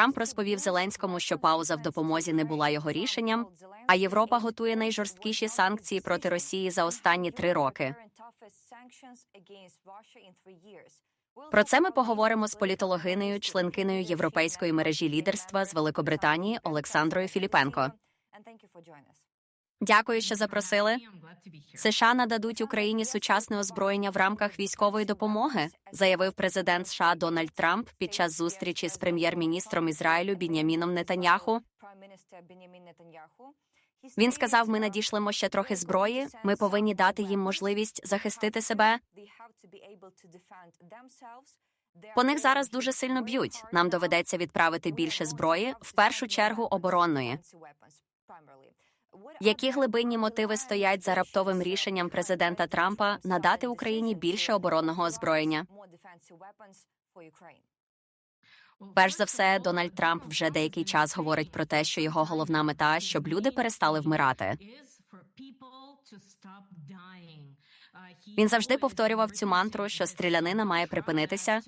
Трамп розповів Зеленському, що пауза в допомозі не була його рішенням, а Європа готує найжорсткіші санкції проти Росії за останні три роки. Про це ми поговоримо з політологинею, членкиною європейської мережі лідерства з Великобританії Олександрою Філіпенко. Дякую, що запросили. США нададуть Україні сучасне озброєння в рамках військової допомоги, заявив президент США Дональд Трамп під час зустрічі з прем'єр-міністром Ізраїлю Біняміном Нетаньяху. Він сказав: ми надішлемо ще трохи зброї. Ми повинні дати їм можливість захистити себе. По них зараз дуже сильно б'ють. Нам доведеться відправити більше зброї, в першу чергу оборонної. Які глибинні мотиви стоять за раптовим рішенням президента Трампа надати Україні більше оборонного озброєння? Перш за все, Дональд Трамп вже деякий час говорить про те, що його головна мета, щоб люди перестали вмирати. Він завжди повторював цю мантру, що стрілянина має припинитися.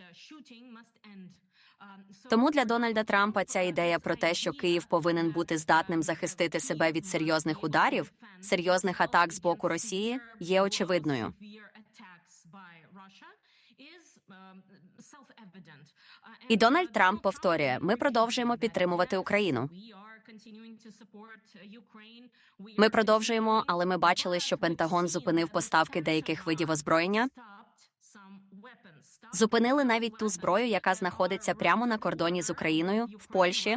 Тому для Дональда Трампа ця ідея про те, що Київ повинен бути здатним захистити себе від серйозних ударів, серйозних атак з боку Росії, є очевидною. І Дональд Трамп повторює: ми продовжуємо підтримувати Україну. Ми продовжуємо, але ми бачили, що Пентагон зупинив поставки деяких видів озброєння. Зупинили навіть ту зброю, яка знаходиться прямо на кордоні з Україною в Польщі.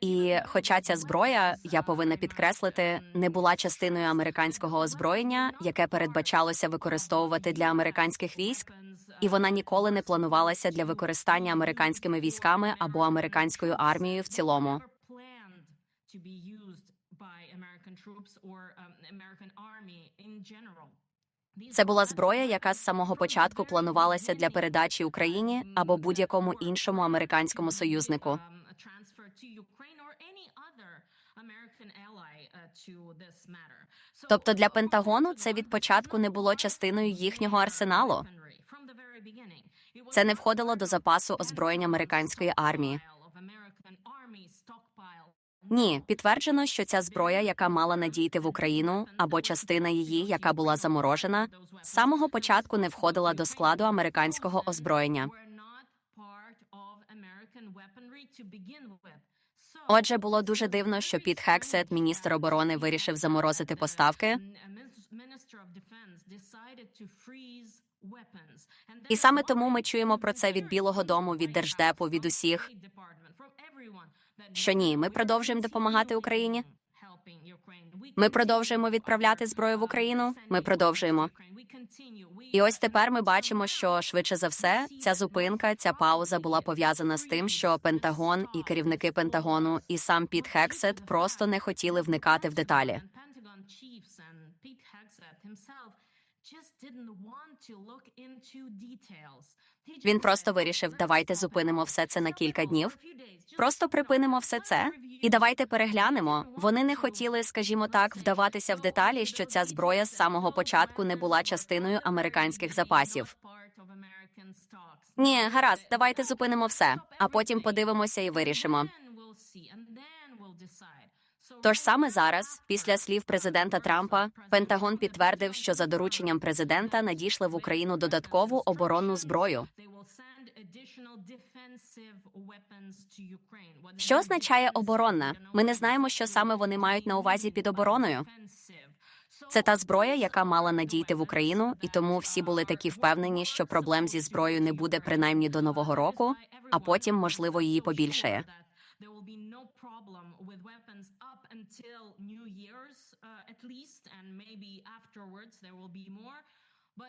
І, хоча ця зброя, я повинна підкреслити, не була частиною американського озброєння, яке передбачалося використовувати для американських військ, і вона ніколи не планувалася для використання американськими військами або американською армією в цілому. Це була зброя, яка з самого початку планувалася для передачі Україні або будь-якому іншому американському союзнику. Тобто для Пентагону це від початку не було частиною їхнього арсеналу. Це не входило до запасу озброєння американської армії. Ні, підтверджено, що ця зброя, яка мала надійти в Україну, або частина її, яка була заморожена, з самого початку не входила до складу американського озброєння. Отже, було дуже дивно, що Піт Хексет, міністр оборони, вирішив заморозити поставки. І саме тому ми чуємо про це від Білого Дому, від держдепу, від усіх. Що ні, ми продовжуємо допомагати Україні. Ми продовжуємо відправляти зброю в Україну. Ми продовжуємо. І ось тепер ми бачимо, що швидше за все ця зупинка, ця пауза була пов'язана з тим, що Пентагон і керівники Пентагону і сам Піт Хексет просто не хотіли вникати в деталі. Він просто вирішив, давайте зупинимо все це на кілька днів. Просто припинимо все це і давайте переглянемо. Вони не хотіли, скажімо так, вдаватися в деталі, що ця зброя з самого початку не була частиною американських запасів. Ні, гаразд, давайте зупинимо все, а потім подивимося і вирішимо. Тож саме зараз, після слів президента Трампа, Пентагон підтвердив, що за дорученням президента надійшли в Україну додаткову оборонну зброю. Що означає оборонна? Ми не знаємо, що саме вони мають на увазі під обороною. Це та зброя, яка мала надійти в Україну, і тому всі були такі впевнені, що проблем зі зброєю не буде принаймні до нового року, а потім, можливо, її побільшає.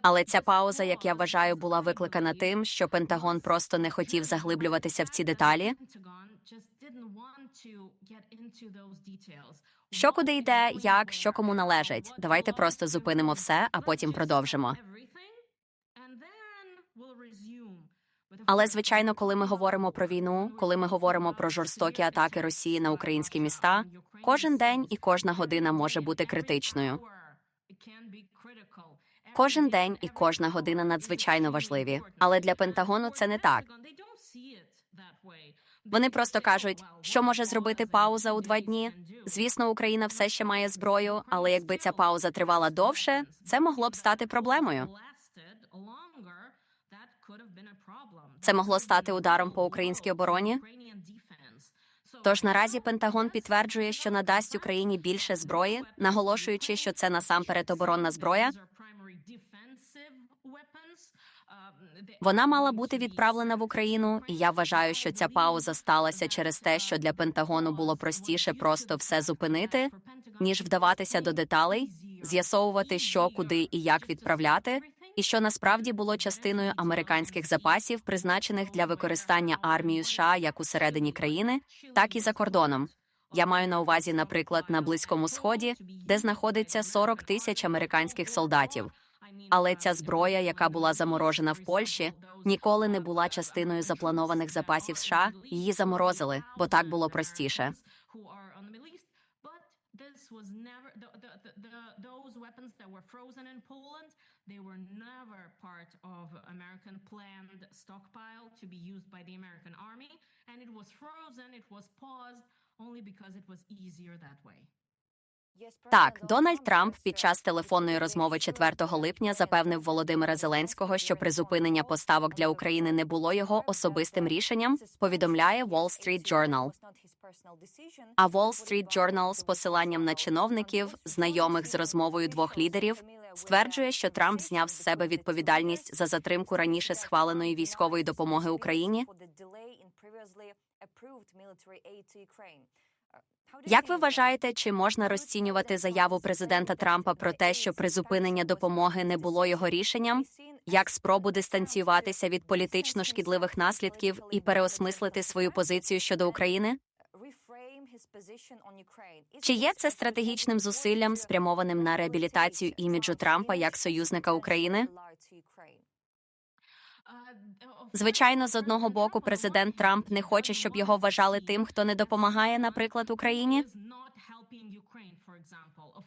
Але ця пауза, як я вважаю, була викликана тим, що Пентагон просто не хотів заглиблюватися в ці деталі. Що куди йде, як, що кому належить. Давайте просто зупинимо все, а потім продовжимо. Але звичайно, коли ми говоримо про війну, коли ми говоримо про жорстокі атаки Росії на українські міста, кожен день і кожна година може бути критичною. Кожен день і кожна година надзвичайно важливі. Але для Пентагону це не так. Вони просто кажуть, що може зробити пауза у два дні. Звісно, Україна все ще має зброю, але якби ця пауза тривала довше, це могло б стати проблемою. Це могло стати ударом по українській обороні. Тож наразі Пентагон підтверджує, що надасть Україні більше зброї, наголошуючи, що це насамперед оборонна зброя. Вона мала бути відправлена в Україну, і я вважаю, що ця пауза сталася через те, що для Пентагону було простіше просто все зупинити, ніж вдаватися до деталей, з'ясовувати, що, куди і як відправляти, що насправді було частиною американських запасів, призначених для використання армією США як усередині країни, так і за кордоном. Я маю на увазі, наприклад, на Близькому Сході, де знаходиться 40 тисяч американських солдатів. Але ця зброя, яка була заморожена в Польщі, ніколи не була частиною запланованих запасів США. Її заморозили, бо так було простіше. They were never part of American planned stockpile to be used by the American army, and it was frozen, it was paused only because it was easier that way. Так, Дональд Трамп під час телефонної розмови 4 липня запевнив Володимира Зеленського, що призупинення поставок для України не було його особистим рішенням. Повідомляє Wall Street Journal. А Wall Street Journal з посиланням на чиновників, знайомих з розмовою двох лідерів, стверджує, що Трамп зняв з себе відповідальність за затримку раніше схваленої військової допомоги Україні. Як ви вважаєте, чи можна розцінювати заяву президента Трампа про те, що призупинення допомоги не було його рішенням, як спробу дистанціюватися від політично шкідливих наслідків і переосмислити свою позицію щодо України? Чи є це стратегічним зусиллям, спрямованим на реабілітацію іміджу Трампа як союзника України? Звичайно, з одного боку, президент Трамп не хоче, щоб його вважали тим, хто не допомагає, наприклад, Україні.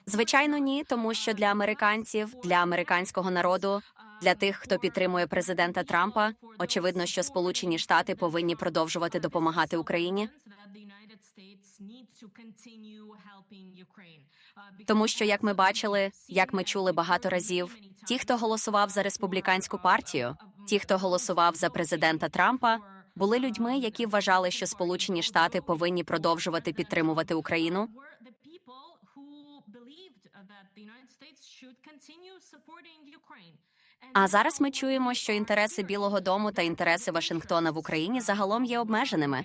Звичайно, ні, тому що для американців, для американського народу, для тих, хто підтримує президента Трампа, очевидно, що Сполучені Штати повинні продовжувати допомагати Україні. Тому що, як ми бачили, як ми чули багато разів, ті, хто голосував за республіканську партію, ті, хто голосував за президента Трампа, були людьми, які вважали, що Сполучені Штати повинні продовжувати підтримувати Україну. А зараз ми чуємо, що інтереси Білого Дому та інтереси Вашингтона в Україні загалом є обмеженими.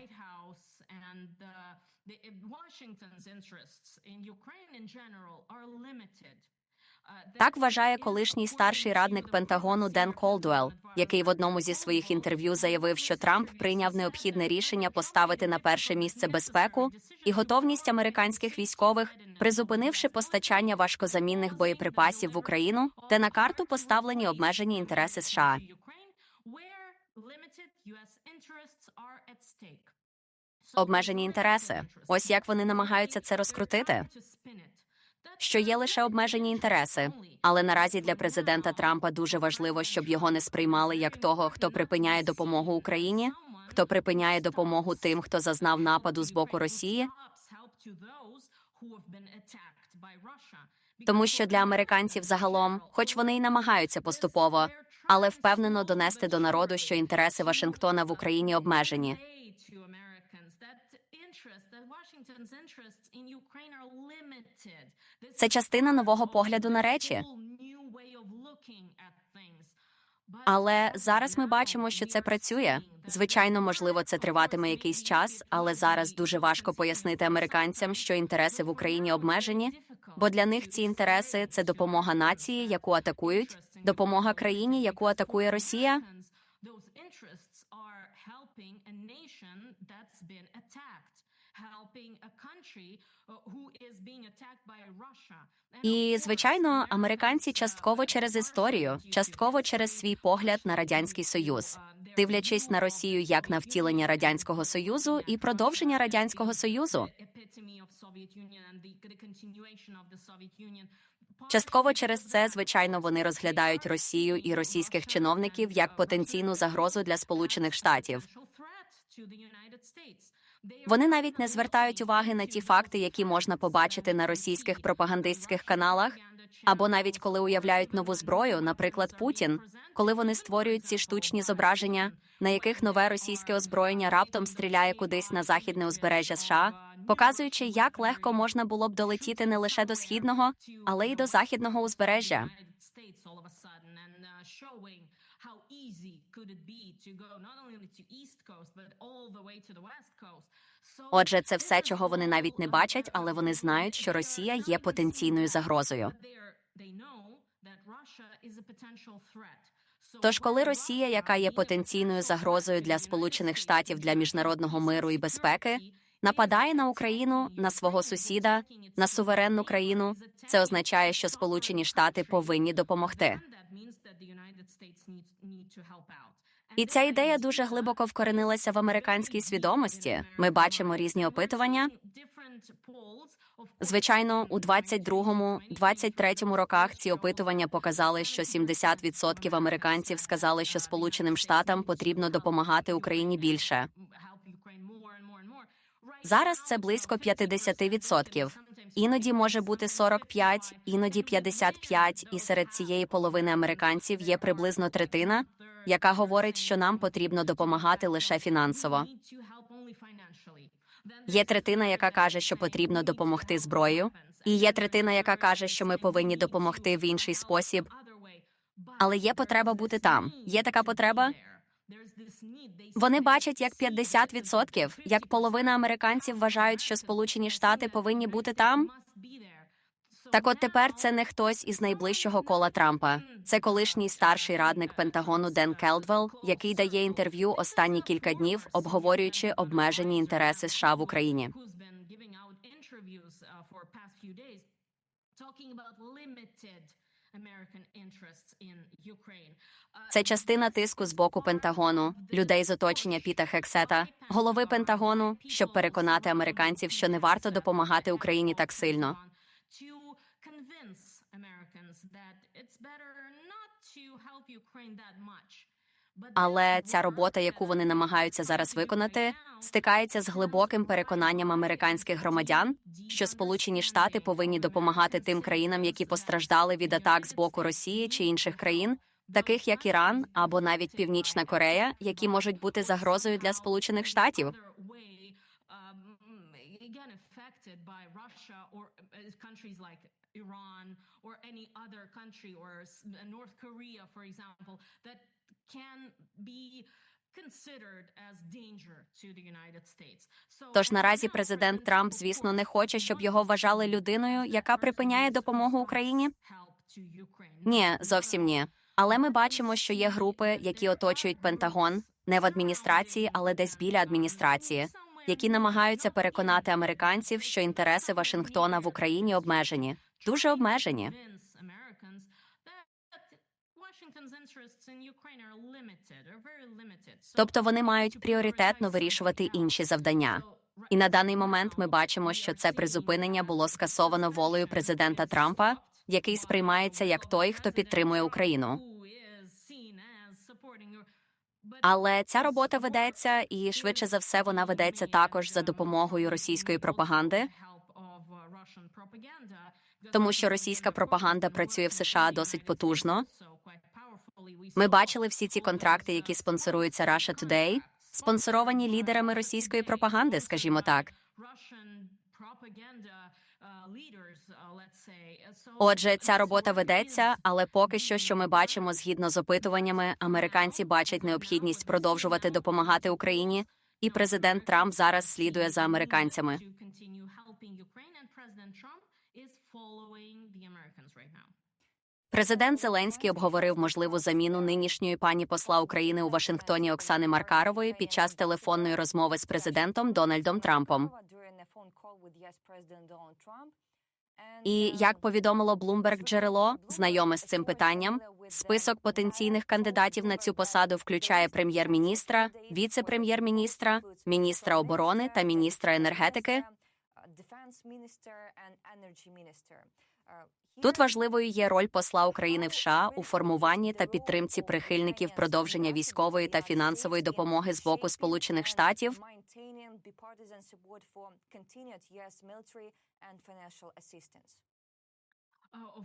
Так вважає колишній старший радник Пентагону Ден Колдуел, який в одному зі своїх інтерв'ю заявив, що Трамп прийняв необхідне рішення поставити на перше місце безпеку і готовність американських військових, призупинивши постачання важкозамінних боєприпасів в Україну, де на карту поставлені обмежені інтереси США. Обмежені інтереси. Ось як вони намагаються це розкрутити. Що є лише обмежені інтереси, але наразі для президента Трампа дуже важливо, щоб його не сприймали як того, хто припиняє допомогу Україні, хто припиняє допомогу тим, хто зазнав нападу з боку Росії. Тому що для американців загалом, хоч вони й намагаються поступово, але впевнено донести до народу, що інтереси Вашингтона в Україні обмежені. Це частина нового погляду на речі. Але зараз ми бачимо, що це працює. Звичайно, можливо, це триватиме якийсь час, але зараз дуже важко пояснити американцям, що інтереси в Україні обмежені, бо для них ці інтереси це допомога нації, яку атакують, допомога країні, яку атакує Росія. І звичайно, американці частково через історію, частково через свій погляд на радянський союз, дивлячись на Росію як на втілення радянського союзу і продовження радянського союзу. Частково через це, звичайно, вони розглядають Росію і російських чиновників як потенційну загрозу для Сполучених Штатів. Вони навіть не звертають уваги на ті факти, які можна побачити на російських пропагандистських каналах, або навіть коли уявляють нову зброю, наприклад, Путін, коли вони створюють ці штучні зображення, на яких нове російське озброєння раптом стріляє кудись на західне узбережжя США, показуючи, як легко можна було б долетіти не лише до східного, але й до західного узбережжя. Отже, це все, чого вони навіть не бачать, але вони знають, що Росія є потенційною загрозою. Тож, коли Росія, яка є потенційною загрозою для Сполучених Штатів для міжнародного миру і безпеки, нападає на Україну, на свого сусіда, на суверенну країну, це означає, що Сполучені Штати повинні допомогти. І ця ідея дуже глибоко вкоренилася в американській свідомості. Ми бачимо різні опитування. Звичайно, у 22-му, 23-му роках ці опитування показали, що 70% американців сказали, що Сполученим Штатам потрібно допомагати Україні більше. Зараз це близько 50%. Іноді може бути 45, іноді 55, і серед цієї половини американців є приблизно третина, яка говорить, що нам потрібно допомагати лише фінансово. Є третина, яка каже, що потрібно допомогти зброєю, і є третина, яка каже, що ми повинні допомогти в інший спосіб. Але є потреба бути там. Є така потреба. Вони бачать, як 50%, як половина американців вважають, що Сполучені Штати повинні бути там. Так от тепер це не хтось із найближчого кола Трампа. Це колишній старший радник Пентагону Ден Келдвелл, який дає інтерв'ю останні кілька днів, обговорюючи обмежені інтереси США в Україні. Це частина тиску з боку Пентагону, людей з оточення Піта Хексета, голови Пентагону, щоб переконати американців, що не варто допомагати Україні так сильно. Але ця робота, яку вони намагаються зараз виконати, стикається з глибоким переконанням американських громадян, що Сполучені Штати повинні допомагати тим країнам, які постраждали від атак з боку Росії чи інших країн, таких як Іран або навіть Північна Корея, які можуть бути загрозою для Сполучених Штатів. Iran or any Тож наразі президент Трамп, звісно, не хоче, щоб його вважали людиною, яка припиняє допомогу Україні. Ні, зовсім ні. Але ми бачимо, що є групи, які оточують Пентагон, не в адміністрації, але десь біля адміністрації, які намагаються переконати американців, що інтереси Вашингтона в Україні обмежені, дуже обмежені. Тобто вони мають пріоритетно вирішувати інші завдання. І на даний момент ми бачимо, що це призупинення було скасовано волею президента Трампа, який сприймається як той, хто підтримує Україну. Але ця робота ведеться, і швидше за все вона ведеться також за допомогою російської пропаганди, тому що російська пропаганда працює в США досить потужно. Ми бачили всі ці контракти, які спонсоруються Russia Today, спонсоровані лідерами російської пропаганди, скажімо так. Отже, ця робота ведеться, але поки що, що ми бачимо згідно з опитуваннями, американці бачать необхідність продовжувати допомагати Україні, і президент Трамп зараз слідує за американцями. Президент Зеленський обговорив можливу заміну нинішньої пані посла України у Вашингтоні Оксани Маркарової під час телефонної розмови з президентом Дональдом Трампом. І як повідомило Bloomberg джерело, знайоме з цим питанням, список потенційних кандидатів на цю посаду включає прем'єр-міністра, віце-прем'єр-міністра, міністра оборони та міністра енергетики. Тут важливою є роль посла України в США у формуванні та підтримці прихильників продовження військової та фінансової допомоги з боку Сполучених Штатів.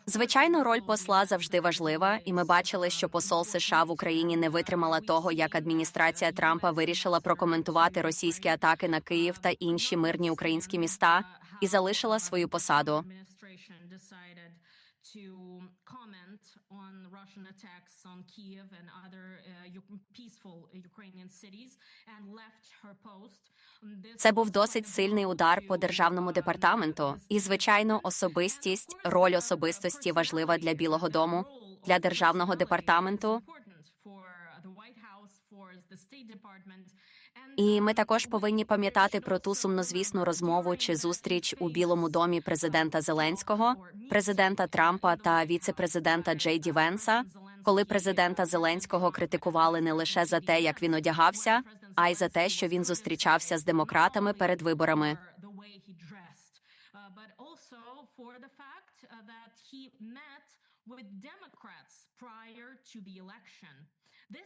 Звичайно, роль посла завжди важлива, і ми бачили, що посол США в Україні не витримала того, як адміністрація Трампа вирішила прокоментувати російські атаки на Київ та інші мирні українські міста і залишила свою посаду. To comment on Russian attacks on Kiev and other uh, peaceful Ukrainian cities and left her post. Це був досить сильний удар по державному um, департаменту. І, звичайно, особистість, роль uh, особистості важлива для Білого дому, для державного департаменту. І ми також повинні пам'ятати про ту сумнозвісну розмову чи зустріч у Білому домі президента Зеленського, президента Трампа та віце-президента Джей Ді Венса, коли президента Зеленського критикували не лише за те, як він одягався, а й за те, що він зустрічався з демократами перед виборами. with Democrats prior to the election.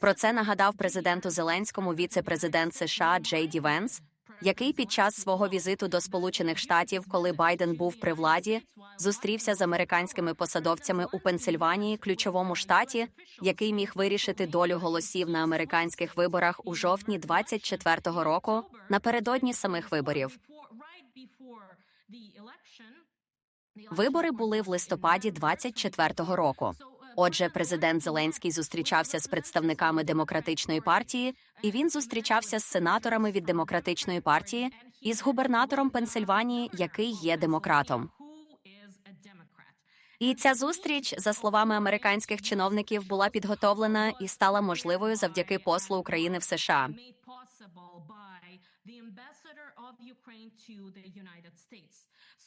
Про це нагадав президенту Зеленському віце-президент США Джей Ді Венс, який під час свого візиту до Сполучених Штатів, коли Байден був при владі, зустрівся з американськими посадовцями у Пенсильванії, ключовому штаті, який міг вирішити долю голосів на американських виборах у жовтні in American 24-го року, напередодні самих виборів. Вибори були в листопаді November 24-го року. Отже, президент Зеленський зустрічався з представниками of the демократичної партії, і він зустрічався з сенаторами від демократичної партії і з губернатором Пенсильванії, який є демократом. І ця зустріч, за словами американських чиновників, була підготовлена і стала можливою завдяки послу України в США.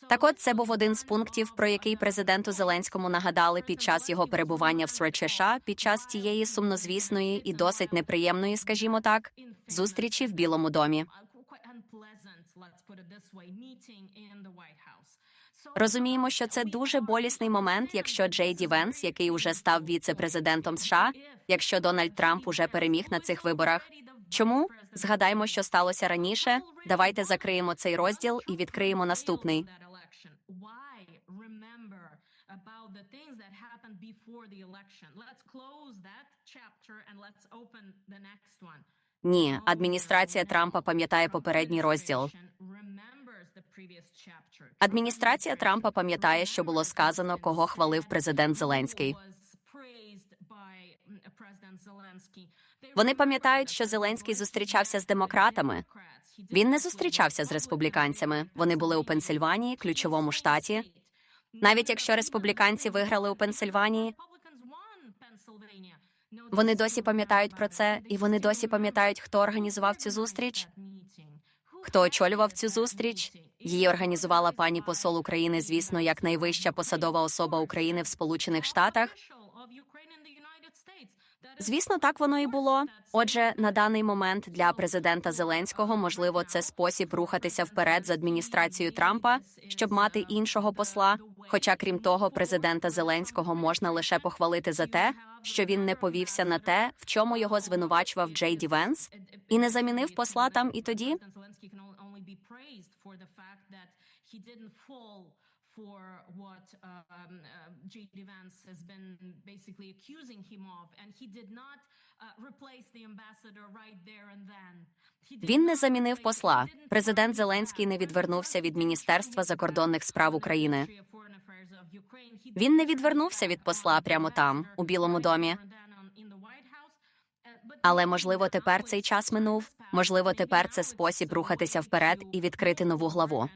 Так от це був один з пунктів, про який президенту Зеленському нагадали під час його перебування в США, під час тієї сумнозвісної і досить неприємної, скажімо так, зустрічі в Білому домі. Розуміємо, що це дуже болісний момент, якщо Джей Ді Венс, який уже став віце-президентом США, якщо Дональд Трамп уже переміг на цих виборах. Чому? Згадаймо, що сталося раніше. Давайте закриємо цей розділ і відкриємо наступний. About the things that happened before the election. Let's close that chapter and let's open the next one. Ні, адміністрація Трампа пам'ятає попередній розділ. Адміністрація Трампа пам'ятає, що було сказано, кого хвалив президент Зеленський. Вони пам'ятають, що Зеленський зустрічався з демократами. Він не зустрічався з республіканцями. Вони були у Пенсильванії, ключовому штаті. Навіть якщо республіканці виграли у Пенсильванії, вони досі пам'ятають про це, і вони досі пам'ятають, хто організував цю зустріч. Хто очолював цю зустріч? Її організувала пані посол України, звісно, як найвища посадова особа України в Сполучених Штатах. Звісно, так воно і було. Отже, на даний момент для президента Зеленського можливо це спосіб рухатися вперед з адміністрацією Трампа, щоб мати іншого посла. Хоча, крім того, президента Зеленського можна лише похвалити за те, що він не повівся на те, в чому його звинувачував Джей Ді Венс, і не замінив посла там і тоді. For what um, uh, J.D. Vance has been basically accusing him of, and he did not uh, replace the ambassador right there and then. Він не замінив посла. Президент Зеленський не відвернувся від Міністерства закордонних справ України. Він не відвернувся від посла прямо там, у Білому домі. Uh, Але можливо, тепер цей час минув. Можливо, тепер це спосіб рухатися вперед і відкрити нову главу.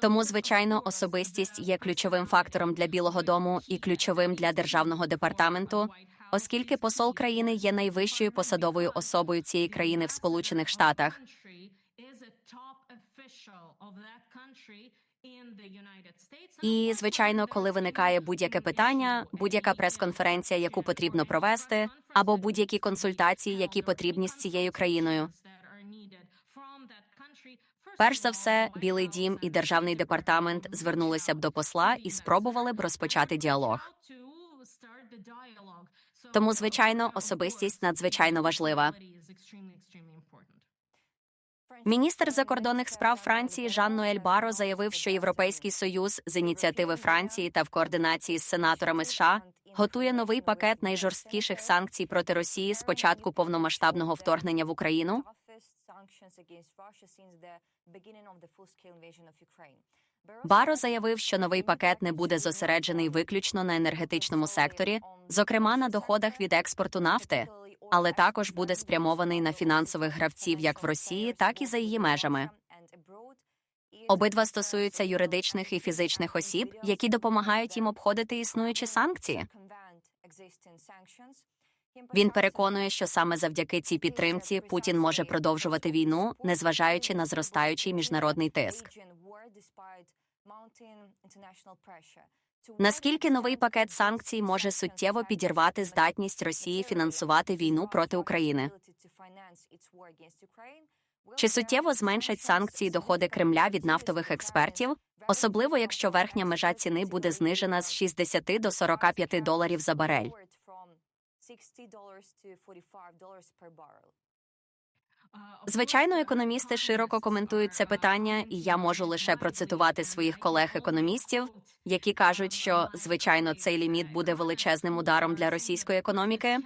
Тому, звичайно, особистість є ключовим фактором для Білого Дому і ключовим для державного департаменту, оскільки посол країни є найвищою посадовою особою цієї країни в Сполучених Штатах. І звичайно, коли виникає будь-яке питання, будь-яка прес-конференція, яку потрібно провести, або будь-які консультації, які потрібні з цією країною. Перш за все, Білий Дім і Державний департамент звернулися б до посла і спробували б розпочати діалог. Тому, звичайно, особистість надзвичайно важлива. Міністр закордонних справ Франції Жан Ноель Баро заявив, що Європейський союз з ініціативи Франції та в координації з сенаторами США готує новий пакет найжорсткіших санкцій проти Росії з початку повномасштабного вторгнення в Україну. Баро заявив, що новий пакет не буде зосереджений виключно на енергетичному секторі, зокрема на доходах від експорту нафти, але також буде спрямований на фінансових гравців як в Росії, так і за її межами. Обидва стосуються юридичних і фізичних осіб, які допомагають їм обходити існуючі санкції. Він переконує, що саме завдяки цій підтримці Путін може продовжувати війну, незважаючи на зростаючий міжнародний тиск. Наскільки новий пакет санкцій може суттєво підірвати здатність Росії фінансувати війну проти України? Чи суттєво зменшать санкції доходи Кремля від нафтових експертів, особливо якщо верхня межа ціни буде знижена з 60 до 45 доларів за барель? Звичайно, економісти широко коментують це питання, і я можу лише процитувати своїх колег-економістів, які кажуть, що звичайно цей ліміт буде величезним ударом для російської економіки.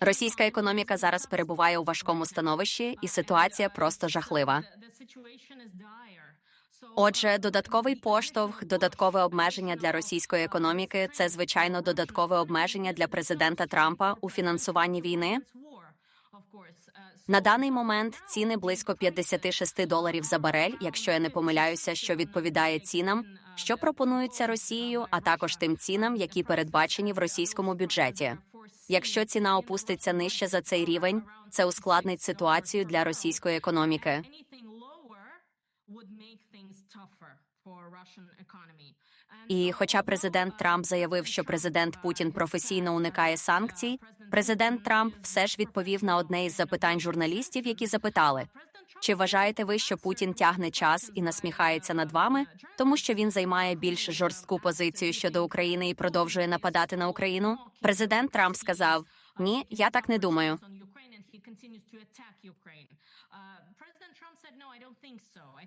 Російська економіка зараз перебуває у важкому становищі, і ситуація просто жахлива. Отже, додатковий поштовх, додаткове обмеження для російської економіки це звичайно додаткове обмеження для президента Трампа у фінансуванні війни. На даний момент ціни близько 56 доларів за барель, якщо я не помиляюся, що відповідає цінам, що пропонуються Росією, а також тим цінам, які передбачені в російському бюджеті. Якщо ціна опуститься нижче за цей рівень, це ускладнить ситуацію для російської економіки. І хоча президент Трамп заявив, що президент Путін професійно уникає санкцій, президент Трамп все ж відповів на одне із запитань журналістів, які запитали: чи вважаєте ви, що Путін тягне час і насміхається над вами, тому що він займає більш жорстку позицію щодо України і продовжує нападати на Україну? Президент Трамп сказав: Ні, я так не думаю.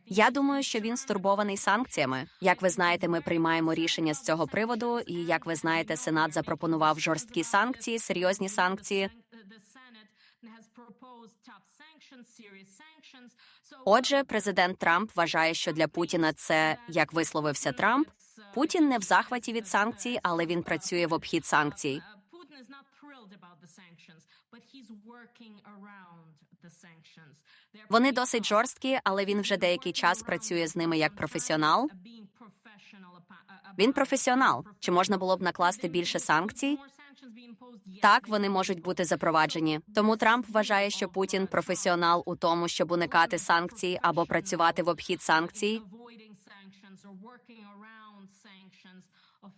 Я думаю, що він стурбований санкціями. Як ви знаєте, ми приймаємо рішення з цього приводу, і як ви знаєте, Сенат запропонував жорсткі санкції, серйозні санкції. Отже, президент Трамп вважає, що для Путіна це як висловився Трамп. Путін не в захваті від санкцій, але він працює в обхід санкцій. Вони досить жорсткі, але він вже деякий час працює з ними як професіонал. Він професіонал. Чи можна було б накласти більше санкцій? Так, вони можуть бути запроваджені. Тому Трамп вважає, що Путін професіонал у тому, щоб уникати санкцій або працювати в обхід санкцій.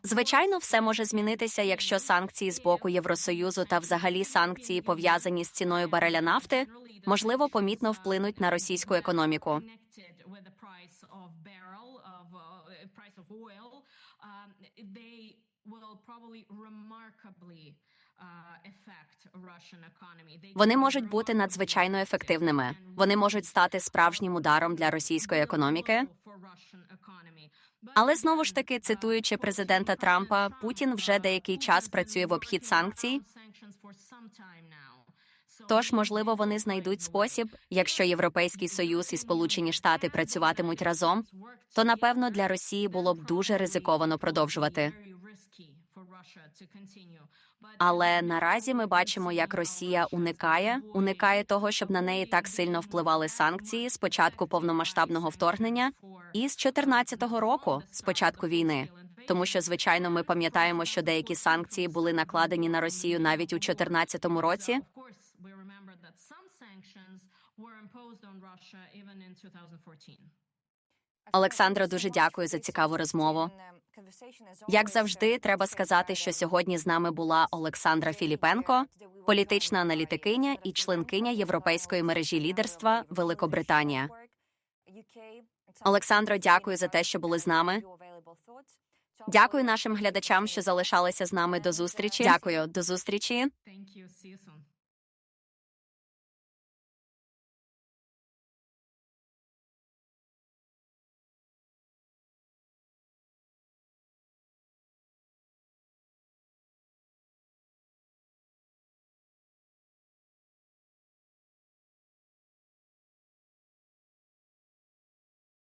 Звичайно, все може змінитися, якщо санкції з боку Євросоюзу та взагалі санкції пов'язані з ціною бареля нафти, можливо, помітно вплинуть на російську економіку. Вони можуть бути надзвичайно ефективними. Вони можуть стати справжнім ударом для російської економіки. Але знову ж таки, цитуючи президента Трампа, Путін вже деякий час працює в обхід санкцій. Тож, можливо, вони знайдуть спосіб, якщо Європейський Союз і Сполучені Штати працюватимуть разом, то напевно для Росії було б дуже ризиковано продовжувати. Але наразі ми бачимо, як Росія уникає, уникає того, щоб на неї так сильно впливали санкції з початку повномасштабного вторгнення і з 2014 року, з початку війни. Тому що, звичайно, ми пам'ятаємо, що деякі санкції були накладені на Росію навіть у 2014 році. Олександро, дуже дякую за цікаву розмову. Як завжди, треба сказати, що сьогодні з нами була Олександра Філіпенко, політична аналітикиня і членкиня Європейської мережі лідерства Великобританія. Олександро, дякую за те, що були з нами. Дякую нашим глядачам, що залишалися з нами до зустрічі. Дякую, до зустрічі.